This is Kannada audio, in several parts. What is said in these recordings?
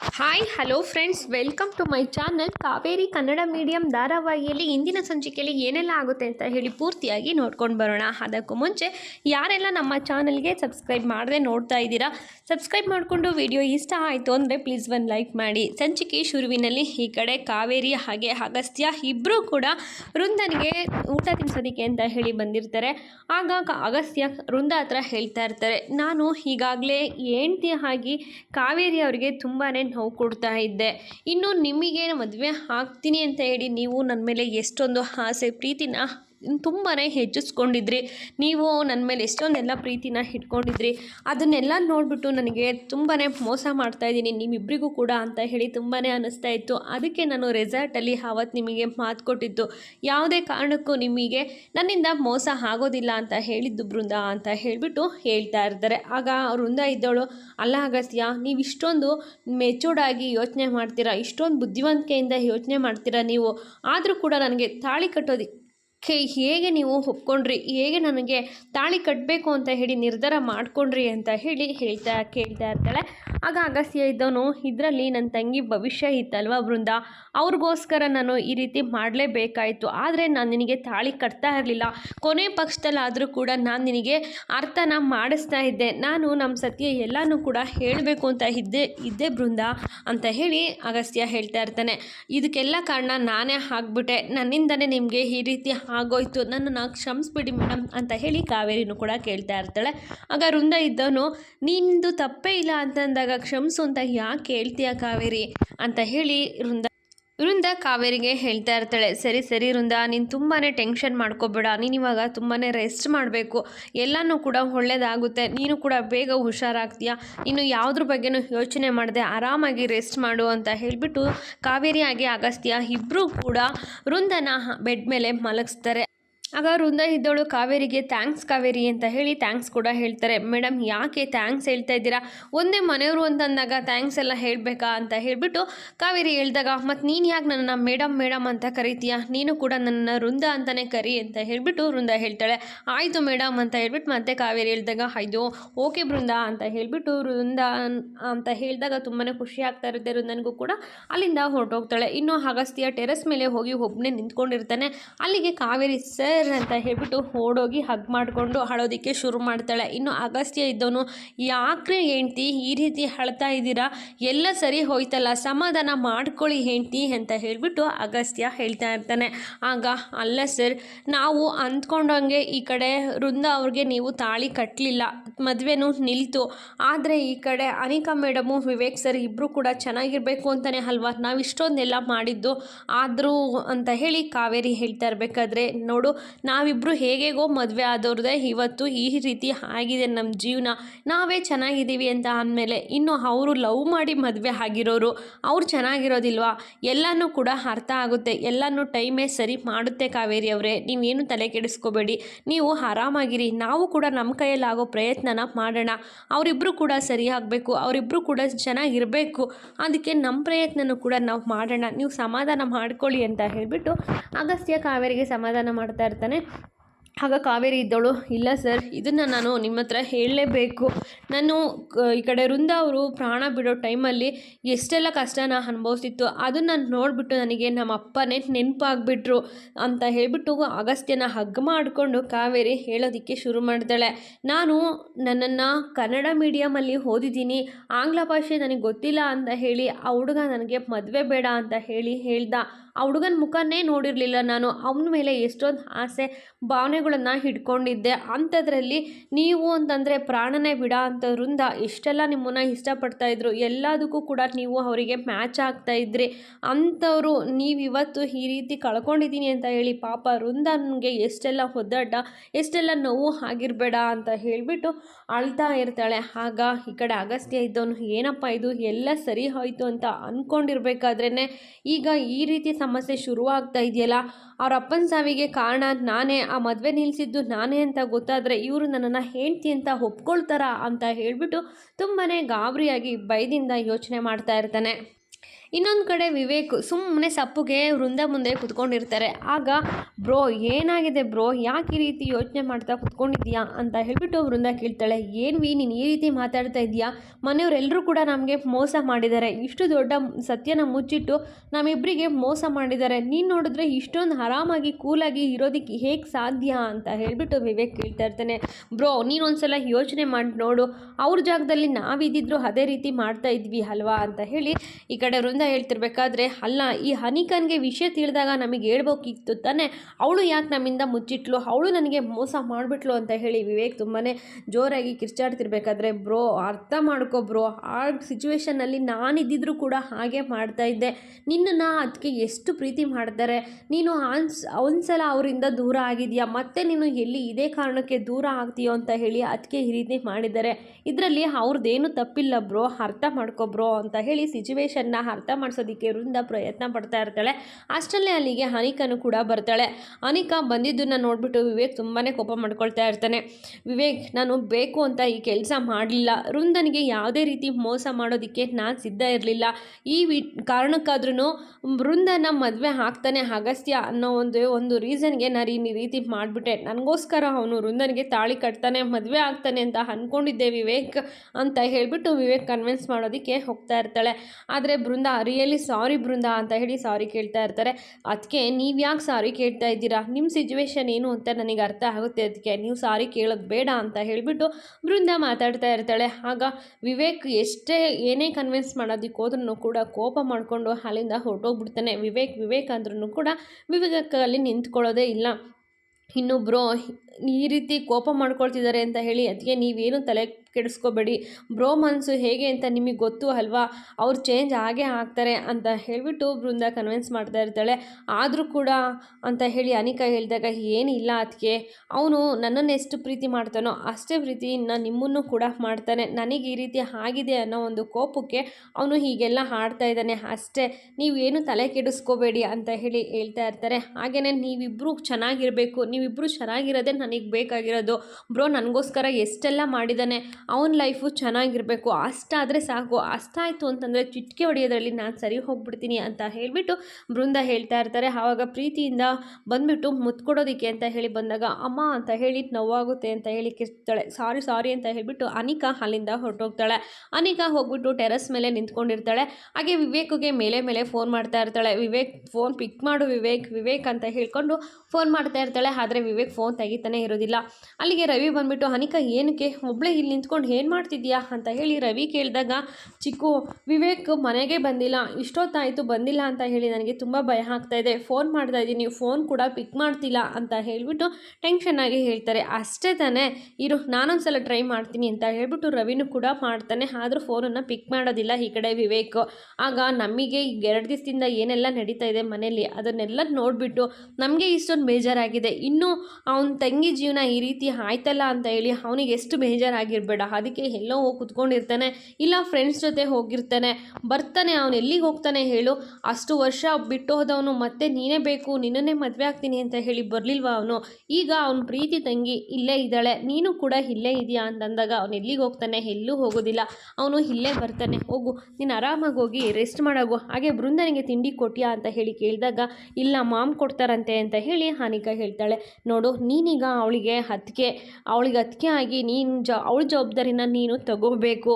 Hi hello friends welcome to my channel Kaveri Kannada medium ಧಾರಾವಾಹಿಯಲ್ಲಿ ಇಂದಿನ ಸಂಚಿಕೆಯಲ್ಲಿ ಏನೆಲ್ಲ ಆಗುತ್ತೆ ಅಂತ ಹೇಳಿ ಪೂರ್ತಿಯಾಗಿ ನೋಡ್ಕೊಂಡು ಬರೋಣ ಅದಕ್ಕೂ ಮುಂಚೆ ಯಾರೆಲ್ಲ ನಮ್ಮ ಚಾನಲ್ಗೆ ಸಬ್ಸ್ಕ್ರೈಬ್ ಮಾಡದೆ ನೋಡ್ತಾ ಇದ್ದೀರಾ ಸಬ್ಸ್ಕ್ರೈಬ್ ಮಾಡಿಕೊಂಡು ವಿಡಿಯೋ ಇಷ್ಟ ಆಯಿತು ಅಂದರೆ ಪ್ಲೀಸ್ ಒಂದು ಲೈಕ್ ಮಾಡಿ ಸಂಚಿಕೆ ಶುರುವಿನಲ್ಲಿ ಈ ಕಡೆ ಕಾವೇರಿ ಹಾಗೆ ಅಗಸ್ತ್ಯ ಇಬ್ಬರೂ ಕೂಡ ವೃಂದನಿಗೆ ಊಟ ತಿನ್ಸೋದಕ್ಕೆ ಅಂತ ಹೇಳಿ ಬಂದಿರ್ತಾರೆ. ಆಗ ಅಗಸ್ತ್ಯ ವೃಂದ ಹತ್ರ ಹೇಳ್ತಾ ಇರ್ತಾರೆ. ನಾನು ಈಗಾಗಲೇ ಹೆಂಡ್ತಿ ಆಗಿ ಕಾವೇರಿ ಅವರಿಗೆ ತುಂಬಾ ನೋವು ಕೊಡ್ತಾ ಇದ್ದೆ. ಇನ್ನು ನಿಮಗೆ ಮದುವೆ ಆಗ್ತೀನಿ ಅಂತ ಹೇಳಿ ನೀವು ನನ್ನ ಮೇಲೆ ಎಷ್ಟೊಂದು ಆಸೆ, ಪ್ರೀತಿನ ತುಂಬಾ ಹೆಚ್ಚಿಸ್ಕೊಂಡಿದ್ರಿ. ನೀವು ನನ್ನ ಮೇಲೆ ಎಷ್ಟೊಂದೆಲ್ಲ ಪ್ರೀತಿನ ಇಟ್ಕೊಂಡಿದ್ರಿ. ಅದನ್ನೆಲ್ಲ ನೋಡಿಬಿಟ್ಟು ನನಗೆ ತುಂಬಾ ಮೋಸ ಮಾಡ್ತಾಯಿದ್ದೀನಿ ನಿಮ್ಮಿಬ್ಬರಿಗೂ ಕೂಡ ಅಂತ ಹೇಳಿ ತುಂಬಾ ಅನ್ನಿಸ್ತಾ ಇತ್ತು. ಅದಕ್ಕೆ ನಾನು ರೆಸಾರ್ಟಲ್ಲಿ ಆವತ್ತು ನಿಮಗೆ ಮಾತು ಕೊಟ್ಟಿದ್ದು. ಯಾವುದೇ ಕಾರಣಕ್ಕೂ ನಿಮಗೆ ನನ್ನಿಂದ ಮೋಸ ಆಗೋದಿಲ್ಲ ಅಂತ ಹೇಳಿದ್ದು ಬೃಂದ ಅಂತ ಹೇಳಿಬಿಟ್ಟು ಹೇಳ್ತಾ ಇರ್ತಾರೆ. ಆಗ ವೃಂದ ಇದ್ದವಳು ಅಲ್ಲ ಅಗಸ್ತ್ಯ, ನೀವು ಇಷ್ಟೊಂದು ಮೆಚೂರ್ಡ್ ಆಗಿ ಯೋಚನೆ ಮಾಡ್ತೀರಾ? ಇಷ್ಟೊಂದು ಬುದ್ಧಿವಂತಿಕೆಯಿಂದ ಯೋಚನೆ ಮಾಡ್ತೀರಾ ನೀವು? ಆದರೂ ಕೂಡ ನನಗೆ ತಾಳಿ ಕಟ್ಟೋದಕ್ಕೆ ಹೇಗೆ ನೀವು ಒಪ್ಕೊಂಡ್ರಿ? ಹೇಗೆ ನನಗೆ ತಾಳಿ ಕಟ್ಟಬೇಕು ಅಂತ ಹೇಳಿ ನಿರ್ಧಾರ ಮಾಡ್ಕೊಂಡ್ರಿ ಅಂತ ಹೇಳಿ ಹೇಳ್ತಾ ಕೇಳ್ತಾ ಇರ್ತಾಳೆ. ಆಗ ಅಗಸ್ತ್ಯ ಇದ್ದವನು, ಇದರಲ್ಲಿ ನನ್ನ ತಂಗಿ ಭವಿಷ್ಯ ಇತ್ತಲ್ವ ಬೃಂದ ಅವ್ರಿಗೋಸ್ಕರ ನಾನು ಈ ರೀತಿ ಮಾಡಲೇಬೇಕಾಯಿತು. ಆದರೆ ನಾನು ನಿನಗೆ ತಾಳಿ ಕಟ್ತಾ ಇರಲಿಲ್ಲ. ಕೊನೆ ಪಕ್ಷದಲ್ಲಾದರೂ ಕೂಡ ನಾನು ನಿನಗೆ ಅರ್ಥನ ಮಾಡಿಸ್ತಾ ಇದ್ದೆ. ನಾನು ನಮ್ಮ ಸತ್ಯ ಎಲ್ಲನೂ ಕೂಡ ಹೇಳಬೇಕು ಅಂತ ಇದ್ದೆ ಇದ್ದೆ ಬೃಂದ ಅಂತ ಹೇಳಿ ಅಗಸ್ತ್ಯ ಹೇಳ್ತಾ ಇರ್ತಾನೆ. ಇದಕ್ಕೆಲ್ಲ ಕಾರಣ ನಾನೇ ಆಗ್ಬಿಟ್ಟೆ. ನನ್ನಿಂದನೇ ನಿಮಗೆ ಈ ರೀತಿ ಆಗೋಯ್ತು. ನನ್ನನ್ನು ಕ್ಷಮಿಸ್ಬಿಡಿ ಮೇಡಮ್ ಅಂತ ಹೇಳಿ ಕಾವೇರಿನೂ ಕೂಡ ಕೇಳ್ತಾ ಇರ್ತಾಳೆ. ಆಗ ವೃಂದ ಇದ್ದವನು, ನಿಂದು ತಪ್ಪೇ ಇಲ್ಲ ಅಂತಂದಾಗ ಕ್ಷಮಿಸು ಅಂತ ಯಾಕೆ ಹೇಳ್ತೀಯ ಕಾವೇರಿ? ಅಂತ ಹೇಳಿ ವೃಂದ ವೃಂದ ಕಾವೇರಿಗೆ ಹೇಳ್ತಾ ಇರ್ತಾಳೆ. ಸರಿ ಸರಿ ವೃಂದ ನೀನು ತುಂಬಾ ಟೆನ್ಷನ್ ಮಾಡ್ಕೋಬೇಡ. ನೀನು ಇವಾಗ ತುಂಬಾ ರೆಸ್ಟ್ ಮಾಡಬೇಕು. ಎಲ್ಲನೂ ಕೂಡ ಒಳ್ಳೆಯದಾಗುತ್ತೆ ನೀನು ಕೂಡ ಬೇಗ ಹುಷಾರಾಗ್ತೀಯ. ಇನ್ನು ಯಾವುದ್ರ ಬಗ್ಗೆನೂ ಯೋಚನೆ ಮಾಡದೆ ಆರಾಮಾಗಿ ರೆಸ್ಟ್ ಮಾಡು ಅಂತ ಹೇಳಿಬಿಟ್ಟು ಕಾವೇರಿಯಾಗಿ ಅಗಸ್ತ್ಯ ಇಬ್ಬರೂ ಕೂಡ ವೃಂದನ ಬೆಡ್ ಮೇಲೆ ಮಲಗಿಸ್ತಾರೆ. ಆಗ ವೃಂದ ಇದ್ದವಳು ಕಾವೇರಿಗೆ ಥ್ಯಾಂಕ್ಸ್ ಕಾವೇರಿ ಅಂತ ಹೇಳಿ ಥ್ಯಾಂಕ್ಸ್ ಕೂಡ ಹೇಳ್ತಾರೆ. ಮೇಡಮ್ ಯಾಕೆ ಥ್ಯಾಂಕ್ಸ್ ಹೇಳ್ತಾ ಇದ್ದೀರಾ? ಒಂದೇ ಮನೆಯವರು ಅಂತಂದಾಗ ಥ್ಯಾಂಕ್ಸ್ ಎಲ್ಲ ಹೇಳಬೇಕಾ? ಅಂತ ಹೇಳಿಬಿಟ್ಟು ಕಾವೇರಿ ಹೇಳಿದಾಗ ಮತ್ತು ನೀನು ಯಾಕೆ ನನ್ನನ್ನು ಮೇಡಮ್ ಮೇಡಮ್ ಅಂತ ಕರಿತೀಯ? ನೀನು ಕೂಡ ನನ್ನ ವೃಂದ ಅಂತಲೇ ಕರಿ ಅಂತ ಹೇಳಿಬಿಟ್ಟು ವೃಂದ ಹೇಳ್ತಾಳೆ. ಆಯಿತು ಮೇಡಮ್ ಅಂತ ಹೇಳ್ಬಿಟ್ಟು ಮತ್ತೆ ಕಾವೇರಿ ಹೇಳಿದಾಗ, ಆಯ್ತು, ಓಕೆ ಬೃಂದ ಅಂತ ಹೇಳಿಬಿಟ್ಟು ವೃಂದ ಅಂತ ಹೇಳಿದಾಗ ತುಂಬಾ ಖುಷಿ ಆಗ್ತಾ ಇರುತ್ತೆ ವೃಂದನಿಗೂ ಕೂಡ. ಅಲ್ಲಿಂದ ಹೊರಟೋಗ್ತಾಳೆ. ಇನ್ನು ಅಗಸ್ತಿಯ ಟೆರೆಸ್ ಮೇಲೆ ಹೋಗಿ ಒಬ್ಬನೇ ನಿಂತ್ಕೊಂಡಿರ್ತಾನೆ. ಅಲ್ಲಿಗೆ ಕಾವೇರಿ, ಸರ್ ಅಂತ ಹೇಳ್ಬಿಟ್ಟು ಓಡೋಗಿ ಹಗ್ ಮಾಡಿಕೊಂಡು ಅಳೋದಕ್ಕೆ ಶುರು ಮಾಡ್ತಾಳೆ. ಇನ್ನು ಅಗಸ್ತ್ಯ ಇದ್ದವನು, ಯಾಕ್ರೆ ಹೆಂಡ್ತಿ, ಈ ರೀತಿ ಅಳ್ತಾ ಇದ್ದೀರಾ? ಎಲ್ಲ ಸರಿ ಹೋಯ್ತಲ್ಲ, ಸಮಾಧಾನ ಮಾಡ್ಕೊಳ್ಳಿ ಹೆಂಡ್ತಿ ಅಂತ ಹೇಳ್ಬಿಟ್ಟು ಅಗಸ್ತ್ಯ ಹೇಳ್ತಾ ಇರ್ತಾನೆ. ಆಗ, ಅಲ್ಲ ಸರ್, ನಾವು ಅಂದ್ಕೊಂಡಂಗೆ ಈ ಕಡೆ ವೃಂದ ಅವ್ರಿಗೆ ನೀವು ತಾಳಿ ಕಟ್ಟಲಿಲ್ಲ ಮದುವೆನೂ ನಿಲ್ತು. ಆದರೆ ಈ ಕಡೆ ಅನಿಕಾ ಮೇಡಮು, ವಿವೇಕ್ ಸರ್ ಇಬ್ಬರು ಕೂಡ ಚೆನ್ನಾಗಿರಬೇಕು ಅಂತಲೇ ಅಲ್ವಾ? ನಾವು ಇಷ್ಟೊಂದೆಲ್ಲ ಮಾಡಿದ್ದು, ಆದರೂ ಅಂತ ಹೇಳಿ ಕಾವೇರಿ ಹೇಳ್ತಾ ಇರಬೇಕಾದ್ರೆ, ನೋಡು ನಾವಿಬ್ಬರು ಹೇಗೆಗೋ ಮದುವೆ ಆದವ್ರದ್ದೇ ಇವತ್ತು ಈ ರೀತಿ ಆಗಿದೆ ನಮ್ಮ ಜೀವನ, ನಾವೇ ಚೆನ್ನಾಗಿದ್ದೀವಿ ಅಂತ ಅಂದಮೇಲೆ ಇನ್ನು ಅವರು ಲವ್ ಮಾಡಿ ಮದುವೆ ಆಗಿರೋರು, ಅವ್ರು ಚೆನ್ನಾಗಿರೋದಿಲ್ವಾ? ಎಲ್ಲನೂ ಕೂಡ ಅರ್ಥ ಆಗುತ್ತೆ. ಎಲ್ಲನೂ ಟೈಮೇ ಸರಿ ಮಾಡುತ್ತೆ ಕಾವೇರಿ ಅವರೇ. ನೀವೇನು ತಲೆ ಕೆಡಿಸ್ಕೋಬೇಡಿ. ನೀವು ಆರಾಮಾಗಿರಿ. ನಾವು ಕೂಡ ನಮ್ಮ ಕೈಯಲ್ಲಾಗೋ ಪ್ರಯತ್ನನ ಮಾಡೋಣ. ಅವರಿಬ್ಬರು ಕೂಡ ಸರಿ ಆಗಬೇಕು. ಅವರಿಬ್ಬರು ಕೂಡ ಚೆನ್ನಾಗಿರಬೇಕು. ಅದಕ್ಕೆ ನಮ್ಮ ಪ್ರಯತ್ನನೂ ಕೂಡ ನಾವು ಮಾಡೋಣ. ನೀವು ಸಮಾಧಾನ ಮಾಡ್ಕೊಳ್ಳಿ ಅಂತ ಹೇಳಿಬಿಟ್ಟು ಅಗಸ್ತ್ಯ ಕಾವೇರಿಗೆ ಸಮಾಧಾನ ಮಾಡ್ತಾ ಇರ್ತಾನೆ ಆಗ ಕಾವೇರಿ ಇದ್ದವಳು, ಇಲ್ಲ ಸರ್, ಇದನ್ನು ನಾನು ನಿಮ್ಮ ಹತ್ರ ಹೇಳಲೇಬೇಕು. ನಾನು ಈ ಕಡೆ ವೃಂದ ಅವರು ಪ್ರಾಣ ಬಿಡೋ ಟೈಮಲ್ಲಿ ಎಷ್ಟೆಲ್ಲ ಕಷ್ಟನ ಅನುಭವಿಸ್ತಿತ್ತು, ಅದನ್ನು ನೋಡಿಬಿಟ್ಟು ನನಗೆ ನಮ್ಮ ಅಪ್ಪನೇ ನೆನಪಾಗ್ಬಿಟ್ರು ಅಂತ ಹೇಳಿಬಿಟ್ಟು ಅಗಸ್ತ್ಯನ ಹಗ್ಗ ಮಾಡಿಕೊಂಡು ಕಾವೇರಿ ಹೇಳೋದಕ್ಕೆ ಶುರು ಮಾಡಿದಾಳೆ ನಾನು ನನ್ನನ್ನು ಕನ್ನಡ ಮೀಡಿಯಮಲ್ಲಿ ಓದಿದ್ದೀನಿ, ಆಂಗ್ಲ ಭಾಷೆ ನನಗೆ ಗೊತ್ತಿಲ್ಲ ಅಂತ ಹೇಳಿ, ಆ ಹುಡುಗ ನನಗೆ ಮದುವೆ ಬೇಡ ಅಂತ ಹೇಳಿ ಹೇಳ್ದ. ಆ ಹುಡುಗನ ಮುಖನೇ ನೋಡಿರಲಿಲ್ಲ ನಾನು. ಅವನ ಮೇಲೆ ಎಷ್ಟೊಂದು ಆಸೆ ಭಾವನೆಗಳನ್ನು ಹಿಡ್ಕೊಂಡಿದ್ದೆ. ಅಂಥದ್ರಲ್ಲಿ ನೀವು ಅಂತಂದರೆ ಪ್ರಾಣನೇ ಬಿಡ ಅಂತ ವೃಂದ ಎಷ್ಟೆಲ್ಲ ನಿಮ್ಮನ್ನು ಇಷ್ಟಪಡ್ತಾ ಇದ್ರು. ಎಲ್ಲದಕ್ಕೂ ಕೂಡ ನೀವು ಅವರಿಗೆ ಮ್ಯಾಚ್ ಆಗ್ತಾ ಇದ್ರಿ. ಅಂಥವ್ರು ನೀವು ಇವತ್ತು ಈ ರೀತಿ ಕಳ್ಕೊಂಡಿದ್ದೀನಿ ಅಂತ ಹೇಳಿ ಪಾಪ ವೃಂದನ್ಗೆ ಎಷ್ಟೆಲ್ಲ ಒದ್ದಾಟ, ಎಷ್ಟೆಲ್ಲ ನೋವು ಆಗಿರಬೇಡ ಅಂತ ಹೇಳಿಬಿಟ್ಟು ಅಳ್ತಾ ಇರ್ತಾಳೆ. ಆಗ ಈ ಕಡೆ ಅಗಸ್ತ್ಯ ಇದ್ದವನು, ಏನಪ್ಪ ಇದು? ಎಲ್ಲ ಸರಿ ಹೋಯಿತು ಅಂತ ಅಂದ್ಕೊಂಡಿರ್ಬೇಕಾದ್ರೇ ಈಗ ಈ ರೀತಿ ಸಮಸ್ಯೆ ಶುರುವಾಗ್ತಾ ಇದೆಯಲ್ಲ? ಅವ್ರ ಅಪ್ಪನ ಸಾವಿಗೆ ಕಾರಣ ನಾನೇ, ಆ ಮದುವೆ ನಿಲ್ಲಿಸಿದ್ದು ನಾನೇ ಅಂತ ಗೊತ್ತಾದರೆ ಇವರು ನನ್ನನ್ನು ಹೆಂಡ್ತಿ ಅಂತ ಒಪ್ಕೊಳ್ತಾರಾ ಅಂತ ಹೇಳಿಬಿಟ್ಟು ತುಂಬಾ ಗಾಬರಿಯಾಗಿ ಭಯದಿಂದ ಯೋಚನೆ ಮಾಡ್ತಾ ಇರ್ತಾನೆ. ಇನ್ನೊಂದು ಕಡೆ ವಿವೇಕ್ ಸುಮ್ಮನೆ ಸಪ್ಪುಗೆ ವೃಂದ ಮುಂದೆ ಕುತ್ಕೊಂಡಿರ್ತಾರೆ. ಆಗ, ಬ್ರೋ, ಏನಾಗಿದೆ ಬ್ರೋ? ಯಾಕೆ ಈ ರೀತಿ ಯೋಚನೆ ಮಾಡ್ತಾ ಕುತ್ಕೊಂಡಿದ್ಯಾ ಅಂತ ಹೇಳ್ಬಿಟ್ಟು ವೃಂದ ಕೇಳ್ತಾಳೆ, ಏನು ವಿ, ನೀನು ಈ ರೀತಿ ಮಾತಾಡ್ತಾ ಇದೆಯಾ ಮನೆಯವರೆಲ್ಲರೂ ಕೂಡ ನಮಗೆ ಮೋಸ ಮಾಡಿದ್ದಾರೆ. ಇಷ್ಟು ದೊಡ್ಡ ಸತ್ಯನ ಮುಚ್ಚಿಟ್ಟು ನಮ್ಮಿಬ್ಬರಿಗೆ ಮೋಸ ಮಾಡಿದ್ದಾರೆ. ನೀನು ನೋಡಿದ್ರೆ ಇಷ್ಟೊಂದು ಆರಾಮಾಗಿ, ಕೂಲಾಗಿ ಇರೋದಕ್ಕೆ ಹೇಗೆ ಸಾಧ್ಯ? ಅಂತ ಹೇಳ್ಬಿಟ್ಟು ವಿವೇಕ್ ಕೇಳ್ತಾ ಇರ್ತಾನೆ, ಬ್ರೋ ನೀನೊಂದ್ಸಲ ಯೋಚನೆ ಮಾಡಿ, ನೋಡು. ಅವ್ರ ಜಾಗದಲ್ಲಿ ನಾವಿದ್ದಿದ್ರು ಅದೇ ರೀತಿ ಮಾಡ್ತಾ ಇದ್ವಿ ಅಲ್ವಾ? ಅಂತ ಹೇಳಿ ಈ ಕಡೆ ಹೇಳ್ತಿರ್ಬೇಕಾದ್ರೆ, ಅಲ್ಲ, ಈ ಹನಿಕನ್ಗೆ ವಿಷಯ ತಿಳಿದಾಗ ನಮಗೆ ಹೇಳ್ಬೇಕಿತ್ತು ತಾನೆ. ಅವಳು ಯಾಕೆ ನಮ್ಮಿಂದ ಮುಚ್ಚಿಟ್ಲು? ಅವಳು ನನಗೆ ಮೋಸ ಮಾಡಿಬಿಟ್ಲು ಅಂತ ಹೇಳಿ ವಿವೇಕ್ ತುಂಬಾ ಜೋರಾಗಿ ಕಿರ್ಚಾಡ್ತಿರ್ಬೇಕಾದ್ರೆ, ಬ್ರೋ, ಅರ್ಥ ಮಾಡ್ಕೊ ಬ್ರೋ. ಆ ಸಿಚುವೇಶನ್ನಲ್ಲಿ ನಾನಿದ್ದಿದ್ರು ಕೂಡ ಹಾಗೆ ಮಾಡ್ತಾ ಇದ್ದೆ. ನಿನ್ನನ್ನು ಅದಕ್ಕೆ ಎಷ್ಟು ಪ್ರೀತಿ ಮಾಡ್ತಾರೆ? ನೀನು ಅನ್ಸ್ ಒಂದ್ಸಲ ಅವರಿಂದ ದೂರ ಆಗಿದೆಯಾ? ಮತ್ತೆ ನೀನು ಎಲ್ಲಿ ಇದೇ ಕಾರಣಕ್ಕೆ ದೂರ ಆಗ್ತೀಯೋ ಅಂತ ಹೇಳಿ ಅದಕ್ಕೆ ಈ ರೀತಿ ಮಾಡಿದ್ದಾರೆ. ಇದರಲ್ಲಿ ಅವ್ರದ್ದೇನು ತಪ್ಪಿಲ್ಲ ಬ್ರೋ. ಅರ್ಥ ಮಾಡ್ಕೊಬ್ರೋ ಅಂತ ಹೇಳಿ ಸಿಚುವೇಶನ್ನ ಅರ್ಥ ಮಾಡಿಸೋದಕ್ಕೆ ವೃಂದ ಪ್ರಯತ್ನ ಪಡ್ತಾ ಇರ್ತಾಳೆ. ಅಷ್ಟರಲ್ಲೇ ಅಲ್ಲಿಗೆ ಅನಿಕನು ಕೂಡ ಬರ್ತಾಳೆ. ಅನಿಕಾ ಬಂದಿದ್ದನ್ನು ನೋಡಿಬಿಟ್ಟು ವಿವೇಕ್ ತುಂಬಾ ಕೋಪ ಮಾಡ್ಕೊಳ್ತಾ ಇರ್ತಾನೆ. ವಿವೇಕ್, ನಾನು ಬೇಕು ಅಂತ ಈ ಕೆಲಸ ಮಾಡಲಿಲ್ಲ. ವೃಂದನಿಗೆ ಯಾವುದೇ ರೀತಿ ಮೋಸ ಮಾಡೋದಕ್ಕೆ ನಾನು ಸಿದ್ಧ ಇರಲಿಲ್ಲ. ಈ ವಿ ಕಾರಣಕ್ಕಾದ್ರೂ ವೃಂದನ ಮದುವೆ ಆಗ್ತಾನೆ ಅಗಸ್ತ್ಯ ಅನ್ನೋ ಒಂದು ಒಂದು ರೀಸನ್ಗೆ ನಾನು ಈ ರೀತಿ ಮಾಡಿಬಿಟ್ಟೆ. ನನಗೋಸ್ಕರ ಅವನು ವೃಂದನಿಗೆ ತಾಳಿ ಕಟ್ತಾನೆ, ಮದುವೆ ಆಗ್ತಾನೆ ಅಂತ ಅಂದ್ಕೊಂಡಿದ್ದೆ ವಿವೇಕ್ ಅಂತ ಹೇಳಿಬಿಟ್ಟು ವಿವೇಕ್ ಕನ್ವಿನ್ಸ್ ಮಾಡೋದಕ್ಕೆ ಹೋಗ್ತಾ ಇರ್ತಾಳೆ. ಆದರೆ ಬೃಂದ ರಿಯಲಿ ಸಾರಿ ಬೃಂದ ಅಂತ ಹೇಳಿ ಸಾರಿ ಕೇಳ್ತಾ ಇರ್ತಾರೆ. ಅದಕ್ಕೆ ನೀವು ಯಾಕೆ ಸಾರಿ ಕೇಳ್ತಾ ಇದ್ದೀರಾ? ನಿಮ್ಮ ಸಿಚುವೇಶನ್ ಏನು ಅಂತ ನನಗೆ ಅರ್ಥ ಆಗುತ್ತೆ. ಅದಕ್ಕೆ ನೀವು ಸಾರಿ ಕೇಳೋದು ಬೇಡ ಅಂತ ಹೇಳಿಬಿಟ್ಟು ಬೃಂದ ಮಾತಾಡ್ತಾ ಇರ್ತಾಳೆ. ಆಗ ವಿವೇಕ್ ಎಷ್ಟೇ ಏನೇ ಕನ್ವಿನ್ಸ್ ಮಾಡೋದಕ್ಕೆ ಹೋದ್ರೂ ಕೂಡ ಕೋಪ ಮಾಡಿಕೊಂಡು ಅಲ್ಲಿಂದ ಹೊರಟೋಗ್ಬಿಡ್ತಾನೆ. ವಿವೇಕ್ ವಿವೇಕ್ ಅಂದ್ರೂ ಕೂಡ ವಿವೇಕಲ್ಲಿ ನಿಂತ್ಕೊಳ್ಳೋದೇ ಇಲ್ಲ. ಇನ್ನೊಬ್ಬರು ಬ್ರೋ, ಈ ರೀತಿ ಕೋಪ ಮಾಡ್ಕೊಳ್ತಿದ್ದಾರೆ ಅಂತ ಹೇಳಿ ಅದಕ್ಕೆ ನೀವೇನು ತಲೆ ಕೆಡಿಸ್ಕೋಬೇಡಿ. ಬ್ರೋ ಮನಸ್ಸು ಹೇಗೆ ಅಂತ ನಿಮಗೆ ಗೊತ್ತು ಅಲ್ವಾ? ಅವ್ರು ಚೇಂಜ್ ಆಗೇ ಆಗ್ತಾರೆ ಅಂತ ಹೇಳಿಬಿಟ್ಟು ಬೃಂದ ಕನ್ವಿನ್ಸ್ ಮಾಡ್ತಾ ಇರ್ತಾಳೆ. ಆದರೂ ಕೂಡ ಅಂತ ಹೇಳಿ ಅನಿಕಾ ಹೇಳಿದಾಗ ಏನಿಲ್ಲ ಅದಕ್ಕೆ ಅವನು ನನ್ನನ್ನು ಎಷ್ಟು ಪ್ರೀತಿ ಮಾಡ್ತಾನೋ ಅಷ್ಟೇ ಪ್ರೀತಿ ನಾನು ನಿಮ್ಮನ್ನು ಕೂಡ ಮಾಡ್ತಾನೆ. ನನಗೆ ಈ ರೀತಿ ಆಗಿದೆ ಅನ್ನೋ ಒಂದು ಕೋಪಕ್ಕೆ ಅವನು ಹೀಗೆಲ್ಲ ಹಾಡ್ತಾ ಇದ್ದಾನೆ. ಅಷ್ಟೇ ನೀವೇನು ತಲೆ ಕೆಡಿಸ್ಕೋಬೇಡಿ ಅಂತ ಹೇಳಿ ಹೇಳ್ತಾ ಇರ್ತಾರೆ. ಹಾಗೆಯೇ ನೀವಿಬ್ಬರು ಚೆನ್ನಾಗಿರಬೇಕು. ನೀವಿಬ್ಬರು ಚೆನ್ನಾಗಿರೋದೇ ನನಗೆ ಬೇಕಾಗಿರೋದು. ಬ್ರೋ, ನನಗೋಸ್ಕರ ಎಷ್ಟೆಲ್ಲ ಮಾಡಿದ್ದಾನೆ. ಅವನ ಲೈಫು ಚೆನ್ನಾಗಿರಬೇಕು. ಅಷ್ಟಾದರೆ ಸಾಕು. ಅಷ್ಟಾಯಿತು ಅಂತಂದರೆ ಚಿಟಿಕೆ ಹೊಡೆಯೋದ್ರಲ್ಲಿ ನಾನು ಸರಿ ಹೋಗ್ಬಿಡ್ತೀನಿ ಅಂತ ಹೇಳಿಬಿಟ್ಟು ಬೃಂದ ಹೇಳ್ತಾ ಇರ್ತಾರೆ. ಆವಾಗ ಪ್ರೀತಿಯಿಂದ ಬಂದುಬಿಟ್ಟು ಮುತ್ಕೊಡೋದಕ್ಕೆ ಅಂತ ಹೇಳಿ ಬಂದಾಗ, ಅಮ್ಮ ಅಂತ ಹೇಳಿ ನೋವಾಗುತ್ತೆ ಅಂತ ಹೇಳಿ ಕಿರ್ತಾಳೆ ಸಾರಿ ಸಾರಿ ಅಂತ ಹೇಳಿಬಿಟ್ಟು ಅನಿಕಾ ಅಲ್ಲಿಂದ ಹೊರಟೋಗ್ತಾಳೆ. ಅನಿಕಾ ಹೋಗ್ಬಿಟ್ಟು ಟೆರಸ್ ಮೇಲೆ ನಿಂತ್ಕೊಂಡಿರ್ತಾಳೆ. ಹಾಗೆ ವಿವೇಕ್ಗೆ ಮೇಲೆ ಮೇಲೆ ಫೋನ್ ಮಾಡ್ತಾ ಇರ್ತಾಳೆ. ವಿವೇಕ್ ಫೋನ್ ಪಿಕ್ ಮಾಡು ವಿವೇಕ್ ವಿವೇಕ್ ಅಂತ ಹೇಳ್ಕೊಂಡು ಫೋನ್ ಮಾಡ್ತಾ ಇರ್ತಾಳೆ. ಆದರೆ ವಿವೇಕ್ ಫೋನ್ ತೆಗಿತಾನೆ ಇರೋದಿಲ್ಲ. ಅಲ್ಲಿಗೆ ರವಿ ಬಂದುಬಿಟ್ಟು, ಅನಿಕಾ, ಏನಕ್ಕೆ? ಒಬ್ಬಳೇ ಇಲ್ಲಿ ನಿಂತ್ಕೊಂಡು ಏನು ಮಾಡ್ತಿದ್ಯಾ ಅಂತ ಹೇಳಿ ರವಿ ಕೇಳಿದಾಗ, ಚಿಕ್ಕು, ವಿವೇಕ್ ಮನೆಗೆ ಬಂದಿಲ್ಲ. ಇಷ್ಟೊತ್ತಾಯಿತು ಬಂದಿಲ್ಲ ಅಂತ ಹೇಳಿ ನನಗೆ ತುಂಬ ಭಯ ಆಗ್ತಾ ಇದೆ. ಫೋನ್ ಮಾಡ್ತಾ ಇದ್ದೀನಿ. ಫೋನ್ ಕೂಡ ಪಿಕ್ ಮಾಡ್ತಿಲ್ಲ ಅಂತ ಹೇಳಿಬಿಟ್ಟು ಟೆನ್ಷನ್ ಆಗಿ ಹೇಳ್ತಾರೆ. ಅಷ್ಟೇ ತಾನೇ. ಇರು, ನಾನೊಂದ್ಸಲ ಟ್ರೈ ಮಾಡ್ತೀನಿ ಅಂತ ಹೇಳಿಬಿಟ್ಟು ರವಿನೂ ಕೂಡ ಮಾಡ್ತಾನೆ. ಆದರೂ ಫೋನನ್ನು ಪಿಕ್ ಮಾಡೋದಿಲ್ಲ ಈ ಕಡೆ ವಿವೇಕ್. ಆಗ ನಮಗೆ ಈಗ ಎರಡು ದಿವಸದಿಂದ ಏನೆಲ್ಲ ನಡೀತಾ ಇದೆ ಮನೆಯಲ್ಲಿ ಅದನ್ನೆಲ್ಲ ನೋಡಿಬಿಟ್ಟು, ನಮಗೆ ಇಷ್ಟೊಂದು ಬೇಜಾರಾಗಿದೆ. ಇನ್ನೂ ಅವನ ತಂಗಿ ಜೀವನ ಈ ರೀತಿ ಆಯ್ತಲ್ಲ ಅಂತ ಹೇಳಿ ಅವನಿಗೆ ಎಷ್ಟು ಬೇಜಾರಾಗಿರ್ಬೇಡ. ಅದಕ್ಕೆ ಎಲ್ಲೋ ಹೋಗಿ ಕುತ್ಕೊಂಡಿರ್ತಾನೆ, ಇಲ್ಲ ಫ್ರೆಂಡ್ಸ್ ಜೊತೆ ಹೋಗಿರ್ತಾನೆ, ಬರ್ತಾನೆ, ಅವನು ಎಲ್ಲಿಗೆ ಹೋಗ್ತಾನೆ ಹೇಳು. ಅಷ್ಟು ವರ್ಷ ಬಿಟ್ಟು ಹೋದವನು, ಮತ್ತೆ ನೀನೇ ಬೇಕು, ನಿನ್ನನ್ನೇ ಮದುವೆ ಆಗ್ತೀನಿ ಅಂತ ಹೇಳಿ ಬರಲಿಲ್ವಾ ಅವನು? ಈಗ ಅವನ ಪ್ರೀತಿ ತಂಗಿ ಇಲ್ಲೇ ಇದ್ದಾಳೆ, ನೀನು ಕೂಡ ಇಲ್ಲೇ ಇದೆಯಾ ಅಂತಂದಾಗ ಅವನು ಎಲ್ಲಿಗೆ ಹೋಗ್ತಾನೆ, ಎಲ್ಲೂ ಹೋಗೋದಿಲ್ಲ. ಅವನು ಇಲ್ಲೇ ಬರ್ತಾನೆ, ಹೋಗು, ನೀನು ಆರಾಮಾಗಿ ಹೋಗಿ ರೆಸ್ಟ್ ಮಾಡೋಗು, ಹಾಗೆ ಬೃಂದನಿಗೆ ತಿಂಡಿ ಕೊಟ್ಟಿಯಾ ಅಂತ ಹೇಳಿ ಕೇಳಿದಾಗ, ಇಲ್ಲ ಮಾಮ್ ಕೊಡ್ತಾರಂತೆ ಅಂತ ಹೇಳಿ ಹಾನಿಕಾ ಹೇಳ್ತಾಳೆ. ನೋಡು, ನೀನೀಗ ಅವಳಿಗೆ ಹತ್ತಿಗೆ ಅವಳಿಗೆ ಹತ್ತಿಗೆ ಆಗಿ ನೀನು ಜ, ಅವಳ ಜವಾಬ್ದಾರಿನ ನೀನು ತಗೋಬೇಕು.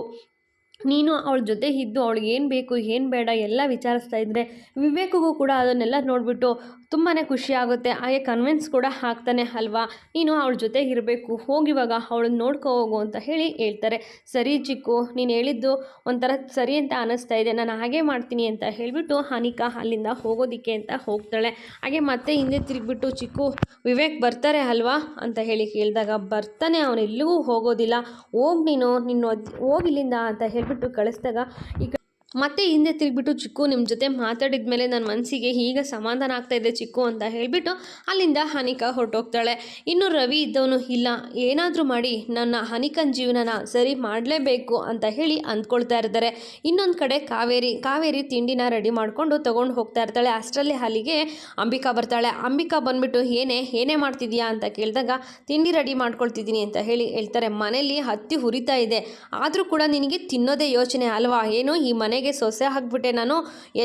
ನೀನು ಅವಳ ಜೊತೆ ಇದ್ದು ಅವಳಿಗೆ ಏನು ಬೇಕು, ಏನು ಬೇಡ ಎಲ್ಲ ವಿಚಾರಿಸ್ತಾ ಇದ್ದರೆ ವಿವೇಕಿಗೂ ಕೂಡ ಅದನ್ನೆಲ್ಲ ನೋಡಿಬಿಟ್ಟು ತುಂಬಾ ಖುಷಿ ಆಗುತ್ತೆ. ಹಾಗೆ ಕನ್ವಿನ್ಸ್ ಕೂಡ ಆಗ್ತಾನೆ ಅಲ್ವಾ? ನೀನು ಅವಳ ಜೊತೆ ಇರಬೇಕು, ಹೋಗಿವಾಗ ಅವಳನ್ನ ನೋಡ್ಕೋ ಹೋಗು ಅಂತ ಹೇಳಿ ಹೇಳ್ತಾರೆ. ಸರಿ ಚಿಕ್ಕು, ನೀನು ಹೇಳಿದ್ದು ಒಂಥರ ಸರಿ ಅಂತ ಅನ್ನಿಸ್ತಾ ಇದೆ. ನಾನು ಹಾಗೆ ಮಾಡ್ತೀನಿ ಅಂತ ಹೇಳಿಬಿಟ್ಟು ಹನಿಕಾ ಅಲ್ಲಿಂದ ಹೋಗೋದಿಕ್ಕೆ ಅಂತ ಹೋಗ್ತಾಳೆ. ಹಾಗೆ ಮತ್ತೆ ಹಿಂದೆ ತಿರುಗಿಬಿಟ್ಟು, ಚಿಕ್ಕು, ವಿವೇಕ್ ಬರ್ತಾರೆ ಅಲ್ವಾ? ಅಂತ ಹೇಳಿ ಕೇಳಿದಾಗ, ಬರ್ತಾನೆ, ಅವನು ಎಲ್ಲಿಗೂ ಹೋಗೋದಿಲ್ಲ. ಹೋಗಿ ನೀನು ನಿನ್ನ ಹೋಗಿಲ್ಲಿಂದ ಅಂತ ಹೇಳಿಬಿಟ್ಟು ಕಳಿಸಿದಾಗ ಈಗ ಮತ್ತೆ ಹಿಂದೆ ತಿರುಗಿಬಿಟ್ಟು ಚಿಕ್ಕು ನಿಮ್ಮ ಜೊತೆ ಮಾತಾಡಿದ ಮೇಲೆ ನನ್ನ ಮನಸ್ಸಿಗೆ ಈಗ ಸಮಾಧಾನ ಆಗ್ತಾ ಇದೆ ಚಿಕ್ಕು ಅಂತ ಹೇಳಿಬಿಟ್ಟು ಅಲ್ಲಿಂದ ಹನಿಕಾ ಹೊರಟೋಗ್ತಾಳೆ. ಇನ್ನು ರವಿ ಇದ್ದವನು ಇಲ್ಲ. ಏನಾದರೂ ಮಾಡಿ ನನ್ನ ಹನಿಕನ್ ಜೀವನನ ಸರಿ ಮಾಡಲೇಬೇಕು ಅಂತ ಹೇಳಿ ಅಂದ್ಕೊಳ್ತಾ ಇರ್ತಾರೆ. ಇನ್ನೊಂದು ಕಡೆ ಕಾವೇರಿ ಕಾವೇರಿ ತಿಂಡಿನ ರೆಡಿ ಮಾಡಿಕೊಂಡು ತೊಗೊಂಡು ಹೋಗ್ತಾ ಇರ್ತಾಳೆ. ಅಷ್ಟರಲ್ಲಿ ಅಲ್ಲಿಗೆ ಅಂಬಿಕಾ ಬರ್ತಾಳೆ. ಅಂಬಿಕಾ ಬಂದ್ಬಿಟ್ಟು, ಏನೇ ಏನೇ ಮಾಡ್ತಿದ್ಯಾ ಅಂತ ಕೇಳಿದಾಗ, ತಿಂಡಿ ರೆಡಿ ಮಾಡ್ಕೊಳ್ತಿದ್ದೀನಿ ಅಂತ ಹೇಳಿ ಹೇಳ್ತಾರೆ. ಮನೇಲಿ ಹತ್ತಿ ಹುರಿತಾ ಇದೆ. ಆದರೂ ಕೂಡ ನಿನಗೆ ತಿನ್ನೋದೇ ಯೋಚನೆ ಅಲ್ವಾ? ಏನು ಈ ಮನೆಗೆ ಮನೆಗೆ ಸೊಸೆ ಹಾಕ್ಬಿಟ್ಟೆ ನಾನು,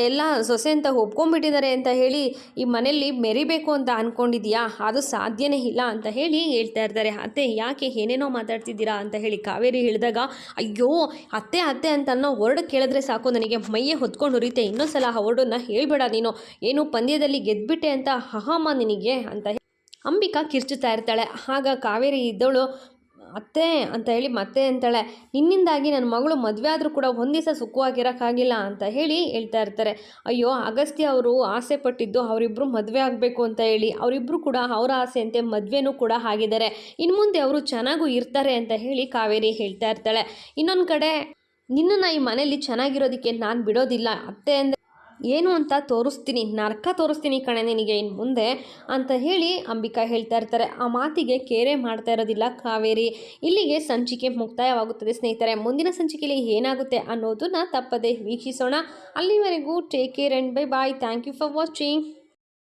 ಎಲ್ಲ ಸೊಸೆ ಅಂತ ಒಪ್ಕೊಂಡ್ಬಿಟ್ಟಿದ್ದಾರೆ ಅಂತ ಹೇಳಿ, ಈ ಮನೆಯಲ್ಲಿ ಮೆರಿಬೇಕು ಅಂತ ಅಂದ್ಕೊಂಡಿದ್ಯಾ ಅದು ಸಾಧ್ಯನೇ ಇಲ್ಲ ಅಂತ ಹೇಳಿ ಹೇಳ್ತಾ ಇರ್ತಾರೆ. ಅತ್ತೆ, ಯಾಕೆ ಏನೇನೋ ಮಾತಾಡ್ತಿದ್ದೀರಾ ಅಂತ ಹೇಳಿ ಕಾವೇರಿ ಹೇಳಿದಾಗ, ಅಯ್ಯೋ, ಅತ್ತೆ ಅತ್ತೆ ಅಂತ ಅನ್ನೋ ವರ್ಡ್ ಕೇಳಿದ್ರೆ ಸಾಕು, ನನಗೆ ಮೈಯೇ ಹೊತ್ಕೊಂಡು ಉರಿತೆ ಇನ್ನೊಂದ್ಸಲ ಆ ವರ್ಡನ್ನ ಹೇಳ್ಬೇಡ ನೀನು. ಏನು ಪಂದ್ಯದಲ್ಲಿ ಗೆದ್ಬಿಟ್ಟೆ ಅಂತ ಹಹಾಮ ನಿನಗೆ ಅಂತ ಅಂಬಿಕಾ ಕಿರ್ಚುತ್ತಾ ಇರ್ತಾಳೆ. ಆಗ ಕಾವೇರಿ ಇದ್ದವಳು ಅತ್ತೆ ಅಂತ ಹೇಳಿ ಮತ್ತೆ ಅಂತಾಳೆ, ನಿನ್ನಿಂದಾಗಿ ನನ್ನ ಮಗಳು ಮದುವೆ ಆದರೂ ಕೂಡ ಒಂದು ದಿವಸ ಸುಖವಾಗಿರೋಕ್ಕಾಗಿಲ್ಲ ಅಂತ ಹೇಳಿ ಹೇಳ್ತಾ ಇರ್ತಾರೆ. ಅಯ್ಯೋ, ಅಗಸ್ತ್ಯ ಅವರು ಆಸೆ ಪಟ್ಟಿದ್ದು ಅವರಿಬ್ಬರು ಮದುವೆ ಆಗಬೇಕು ಅಂತ ಹೇಳಿ ಅವರಿಬ್ಬರು ಕೂಡ ಅವರ ಆಸೆಯಂತೆ ಮದುವೆನೂ ಕೂಡ ಆಗಿದ್ದಾರೆ. ಇನ್ನು ಮುಂದೆ ಅವರು ಚೆನ್ನಾಗೂ ಇರ್ತಾರೆ ಅಂತ ಹೇಳಿ ಕಾವೇರಿ ಹೇಳ್ತಾ ಇರ್ತಾಳೆ. ಇನ್ನೊಂದು ಕಡೆ, ನಿನ್ನನ್ನು ಈ ಮನೆಯಲ್ಲಿ ಚೆನ್ನಾಗಿರೋದಕ್ಕೆ ನಾನು ಬಿಡೋದಿಲ್ಲ, ಅತ್ತೆ ಅಂದರೆ ಏನು ಅಂತ ತೋರಿಸ್ತೀನಿ, ನರ್ಕ ತೋರಿಸ್ತೀನಿ ಕಣೆ ನಿನಗೆ ಇನ್ನು ಮುಂದೆ ಅಂತ ಹೇಳಿ ಅಂಬಿಕಾ ಹೇಳ್ತಾ ಇರ್ತಾರೆ. ಆ ಮಾತಿಗೆ ಕೇರೆ ಮಾಡ್ತಾ ಇರೋದಿಲ್ಲ ಕಾವೇರಿ. ಇಲ್ಲಿಗೆ ಸಂಚಿಕೆ ಮುಕ್ತಾಯವಾಗುತ್ತದೆ ಸ್ನೇಹಿತರೆ. ಮುಂದಿನ ಸಂಚಿಕೆಯಲ್ಲಿ ಏನಾಗುತ್ತೆ ಅನ್ನೋದನ್ನ ತಪ್ಪದೆ ವೀಕ್ಷಿಸೋಣ. ಅಲ್ಲಿವರೆಗೂ take care and bye bye thank you for watching